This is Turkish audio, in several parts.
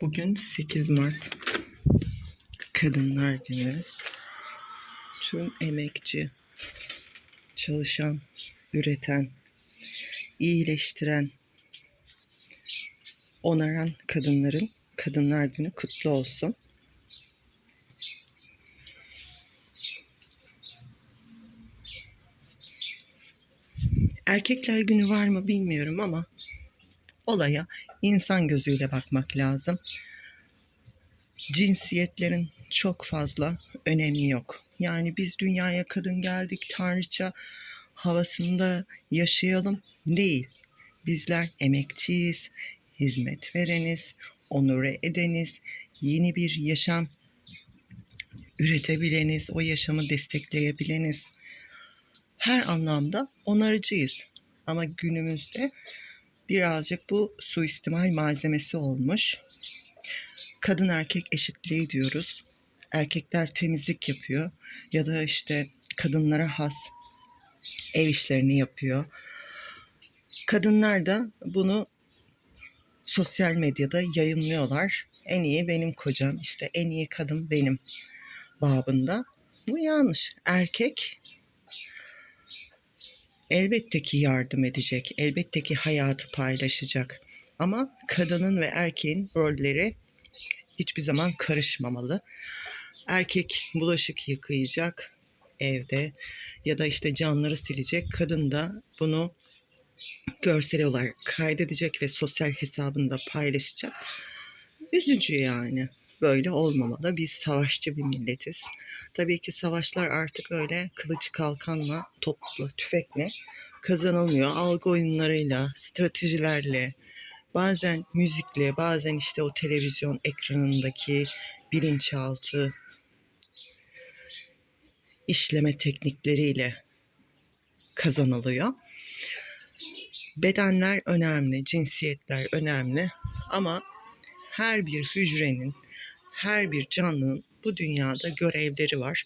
Bugün 8 Mart Kadınlar Günü. Tüm emekçi, çalışan, üreten, iyileştiren, onaran kadınların Kadınlar Günü kutlu olsun. Erkekler günü var mı bilmiyorum ama olaya insan gözüyle bakmak lazım. Cinsiyetlerin çok fazla önemi yok. Yani biz dünyaya kadın geldik tanrıça havasında yaşayalım değil. Bizler emekçiyiz, hizmet vereniz, onure edeniz, yeni bir yaşam üretebileniz, o yaşamı destekleyebileniz. Her anlamda onarıcıyız. Ama günümüzde birazcık bu suistimal malzemesi olmuş. Kadın erkek eşitliği diyoruz. Erkekler temizlik yapıyor ya da işte kadınlara has ev işlerini yapıyor. Kadınlar da bunu sosyal medyada yayınlıyorlar. En iyi benim kocam, işte en iyi kadın benim babında. Bu yanlış. Erkek elbette ki yardım edecek, elbette ki hayatı paylaşacak. Ama kadının ve erkeğin rolleri hiçbir zaman karışmamalı. Erkek bulaşık yıkayacak evde ya da işte camları silecek. Kadın da bunu görsel olarak kaydedecek ve sosyal hesabında paylaşacak. Üzücü yani. Böyle olmamalı. Biz savaşçı bir milletiz. Tabii ki savaşlar artık öyle kılıç kalkanla, topla, tüfekle kazanılmıyor. Algı oyunlarıyla, stratejilerle, bazen müzikle, bazen işte o televizyon ekranındaki bilinçaltı işleme teknikleriyle kazanılıyor. Bedenler önemli, cinsiyetler önemli ama her bir hücrenin, her bir canlının bu dünyada görevleri var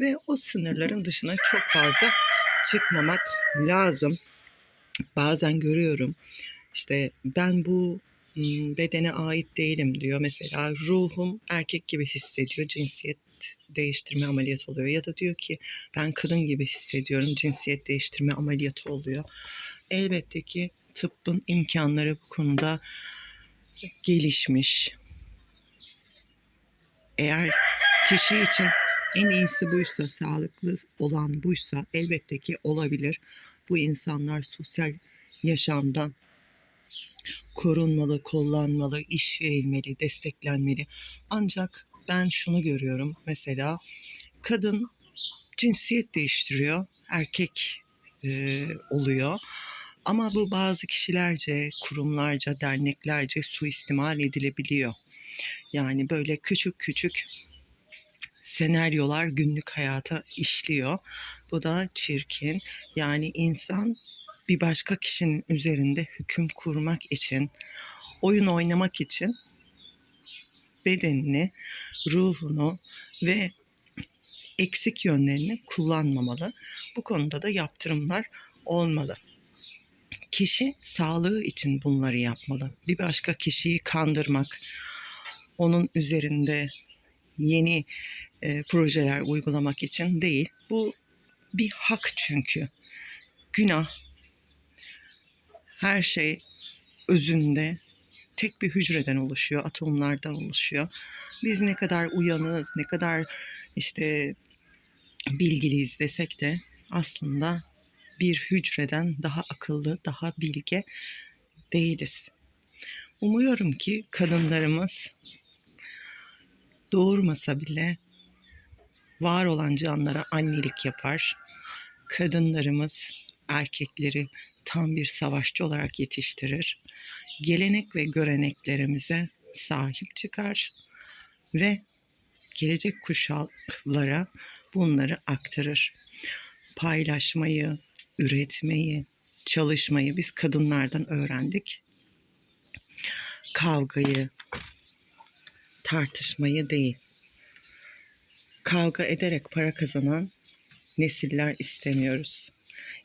ve o sınırların dışına çok fazla çıkmamak lazım. Bazen görüyorum işte ben bu bedene ait değilim diyor. Mesela ruhum erkek gibi hissediyor. Cinsiyet değiştirme ameliyatı oluyor. Ya da diyor ki ben kadın gibi hissediyorum. Cinsiyet değiştirme ameliyatı oluyor. Elbette ki tıbbın imkanları bu konuda gelişmiş. Eğer kişi için en iyisi buysa, sağlıklı olan buysa elbette ki olabilir. Bu insanlar sosyal yaşamda korunmalı, kollanmalı, iş verilmeli, desteklenmeli. Ancak ben şunu görüyorum mesela kadın cinsiyet değiştiriyor, erkek e, oluyor. Ama bu bazı kişilerce, kurumlarca, derneklerce suistimal edilebiliyor. Yani böyle küçük küçük senaryolar günlük hayata işliyor. Bu da çirkin. Yani insan bir başka kişinin üzerinde hüküm kurmak için, oyun oynamak için bedenini, ruhunu ve eksik yönlerini kullanmamalı. Bu konuda da yaptırımlar olmalı. Kişi sağlığı için bunları yapmalı. Bir başka kişiyi kandırmak, onun üzerinde yeni e, projeler uygulamak için değil. Bu bir hak çünkü. Günah. Her şey özünde tek bir hücreden oluşuyor, atomlardan oluşuyor. Biz ne kadar uyanığız, ne kadar işte bilgiliyiz desek de aslında bir hücreden daha akıllı, daha bilge değiliz. Umuyorum ki kadınlarımız doğurmasa bile var olan canlara annelik yapar. Kadınlarımız erkekleri tam bir savaşçı olarak yetiştirir. Gelenek ve göreneklerimize sahip çıkar ve gelecek kuşaklara bunları aktarır. Paylaşmayı, üretmeyi, çalışmayı biz kadınlardan öğrendik. Kavgayı, tartışmayı değil. Kavga ederek para kazanan nesiller istemiyoruz.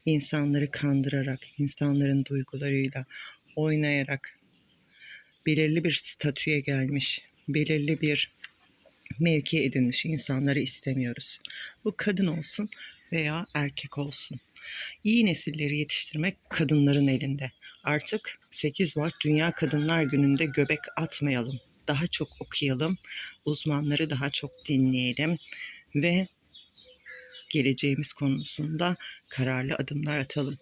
İnsanları kandırarak, insanların duygularıyla oynayarak belirli bir statüye gelmiş, belirli bir mevki edinmiş insanları istemiyoruz. Bu kadın olsun veya erkek olsun. İyi nesilleri yetiştirmek kadınların elinde. Artık 8 Mart Dünya Kadınlar Günü'nde göbek atmayalım. Daha çok okuyalım, uzmanları daha çok dinleyelim ve geleceğimiz konusunda kararlı adımlar atalım.